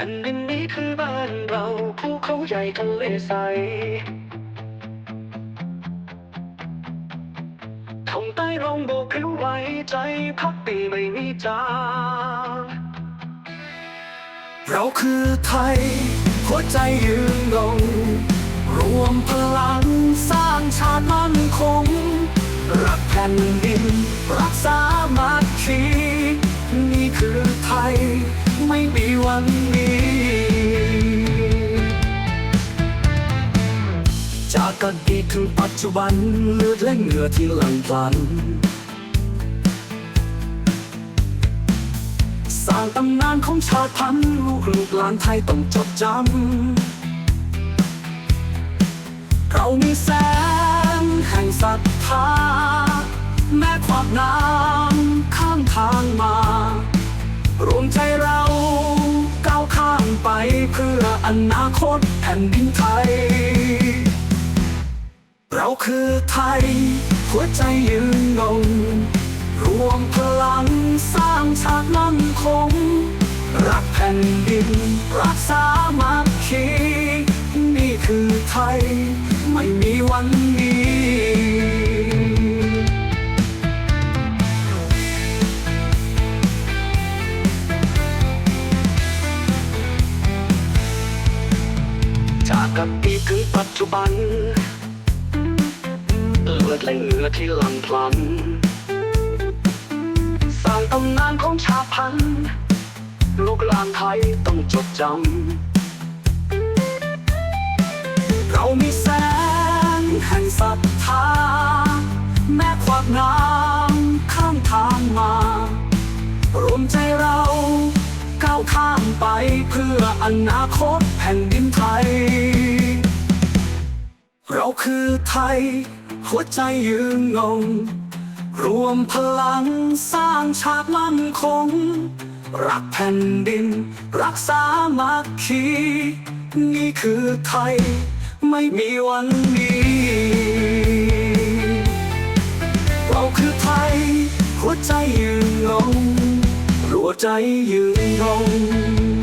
ผ่นดินนี้คือบ้านเราภูเขาใหญ่ทะเลใสทงใต้ร่มโบกพริ้วไหวใจพักปีไม่มีจางเราคือไทย หัวใจยืนยงรวมพลังสร้างชาติมั่นคง รักแผ่นดิน รักษามัคคี จากอดีตถึงปัจจุบันเลือดและเหงื่อที่หลั่งพลัน สร้างตำนานของชาติพันธุ์ลูกลูกหลานไทยต้องจดจำ เรามีแสงแห่งศรัทธาแม้ความน้ำข้ามทางมา รวมใจเราก้าวข้ามไปเพื่ออนาคตแผ่นดินไทย คือไทย หัวใจยืนยงรวมพลังสร้างชาติมั่นคง รักแผ่นดิน รักษามัคคีนี่คือไทย ไม่มีวันนี้จากอดีตถึงปัจจุบัน เลือดและเหงื่อที่ลังพลัน สร้างตำนานของชาพันธุ์ลูกหลานไทยต้องจดจำ เรามีแสงแห่งศรัทธา แม้ความน้ำข้ามทางมารวมใจเราก้าวข้ามไปเพื่ออนาคตแผ่นดินไทย เราคือไทย หัวใจยืนงง รวมพลังสร้างชาติมั่นคง รักแผ่นดิน รักษามัคคี นี่คือไทย ไม่มีวันนี้ เราคือไทย หัวใจยืนงง รัวใจยืนงง